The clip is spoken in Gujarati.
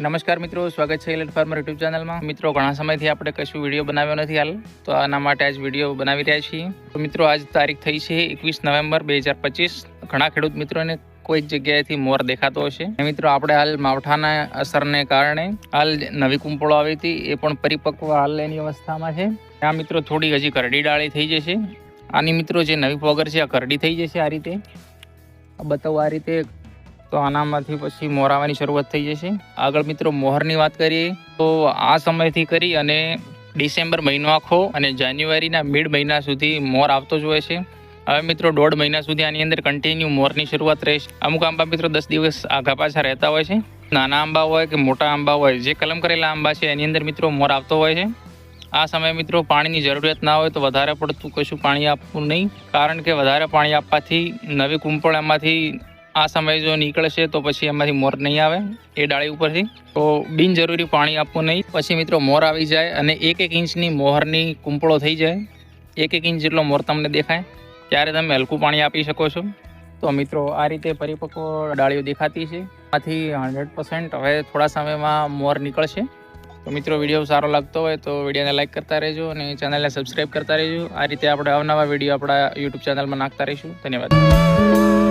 નમસ્કાર મિત્રો, સ્વાગત છે ઇલેટ ફાર્મર યુટ્યુબ ચેનલમાં. મિત્રો, ઘણા સમયથી આપણે કશું વીડિયો બનાવ્યો નથી હાલ, તો આના માટે આજ વીડિયો બનાવી રહ્યા છીએ. તો મિત્રો, આજ તારીખ થઈ છે એકવીસ નવેમ્બર બે હજાર પચીસ. ઘણા ખેડૂત મિત્રોને કોઈક જગ્યાએથી મોર દેખાતો હશે. મિત્રો, આપણે હાલ માવઠાના અસરને કારણે હાલ નવી કુંપળો આવી હતી, એ પણ પરિપક્વ હાલ એની અવસ્થામાં છે. આ મિત્રો, થોડી હજી કરડી ડાળી થઈ જશે. આની મિત્રો, જે નવી પોગર છે, આ કરડી થઈ જશે આ રીતે. બતાવો આ રીતે તો આનામાંથી પછી મોર આવવાની શરૂઆત થઈ જશે. આગળ મિત્રો મોહરની વાત કરીએ, તો આ સમયથી કરી અને ડિસેમ્બર મહિનો આખો અને જાન્યુઆરીના મિડ મહિના સુધી મોર આવતો જ હોય છે. હવે મિત્રો દોઢ મહિના સુધી આની અંદર કન્ટિન્યુ મોરની શરૂઆત રહેશે. અમુક આંબા મિત્રો દસ દિવસ આઘા પાછા રહેતા હોય છે. નાના આંબા હોય કે મોટા આંબા હોય, જે કલમ કરેલા આંબા છે, એની અંદર મિત્રો મોર આવતો હોય છે. આ સમયે મિત્રો પાણીની જરૂરિયાત ના હોય તો વધારે પડતું કશું પાણી આપવું નહીં. કારણ કે વધારે પાણી આપવાથી નવી કુંપળ એમાંથી આ સમયે જો નીકળશે તો પછી એમાંથી મોર નહીં આવે એ ડાળી ઉપરથી. તો બિનજરૂરી પાણી આપવું નહીં. પછી મિત્રો મોર આવી જાય અને એક એક ઇંચની મોહરની કુંપળો થઈ જાય. એક એક ઇંચ જેટલો મોર તમને દેખાય. ત્યારે તમે હલકું પાણી આપી શકો છો. તો મિત્રો આ રીતે પરિપક્વ ડાળીઓ દેખાતી છે. આથી હંડ્રેડ પર્સન્ટ હવે થોડા સમયમાં મોર નીકળશે. તો મિત્રો વીડિયો સારો લાગતો હોય તો વિડીયોને લાઇક કરતા રહેજો અને ચેનલને સબસ્ક્રાઈબ કરતા રહેજો. આ રીતે આપણે અવનવા વીડિયો આપણા યુટ્યુબ ચેનલમાં નાખતા રહીશું. ધન્યવાદ.